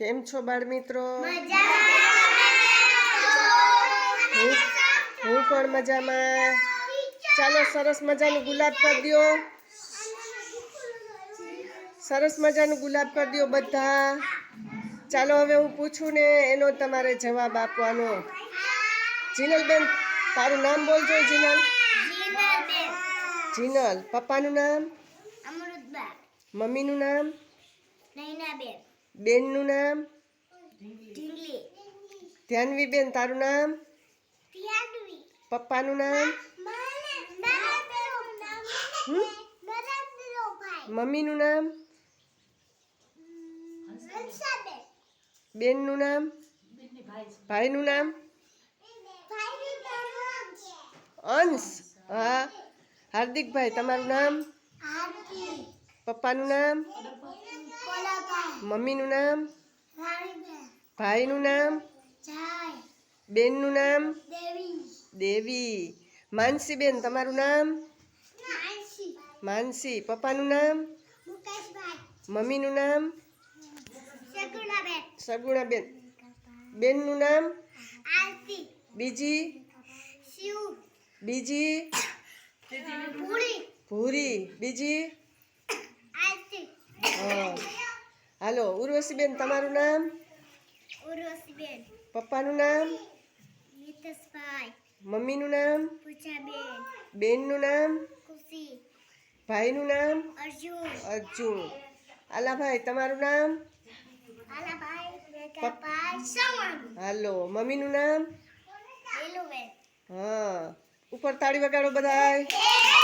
કેમ છો બાળ મિત્રો હું પણ મજામાં. ચાલો સરસ મજાનું ગુલાબ કરી દો સરસ મજાનું ગુલાબ કરી દો બધા. ચાલો હવે હું પૂછું ને એનો તમારે જવાબ આપવાનો. જીનલબેન તારું નામ બોલજો જીનલ. જીનલ પપ્પાનું નામ? મમ્મીનું નામ? નૈનાબેન. બેનનું નામ? ઢીંગલી ધ્યાનવીબેન તારું નામ? પપ્પાનું નામ? હમ? મમ્મીનું નામ? બેનનું નામ? ભાઈનું નામ? અંશ. હા. હાર્દિકભાઈ તમારું નામ? પપ્પાનું નામ? મમ્મીનું નામ? ભાઈનું નામ? બેનનું નામ? દેવી. માનસીબેન તમારું નામ? માનસી. પપ્પાનું નામ? મમ્મીનું નામ? સગુણાબેન બેનનું નામ? બીજી? બીજી? ભૂરી. બીજી હા હાલો ઉર્વશીબેન તમારું નામ? ઉર્વશીબેન. પપ્પાનું નામ? મમ્મીનું નામ? પૂજાબેન. બેનનું નામ? ખુશી. ભાઈનું નામ? અર્જુન. અર્જુન. આલાભાઈ તમારું નામ? હાલો મમ્મીનું નામ? હા. ઉપર તાળી વગાડો બધાય.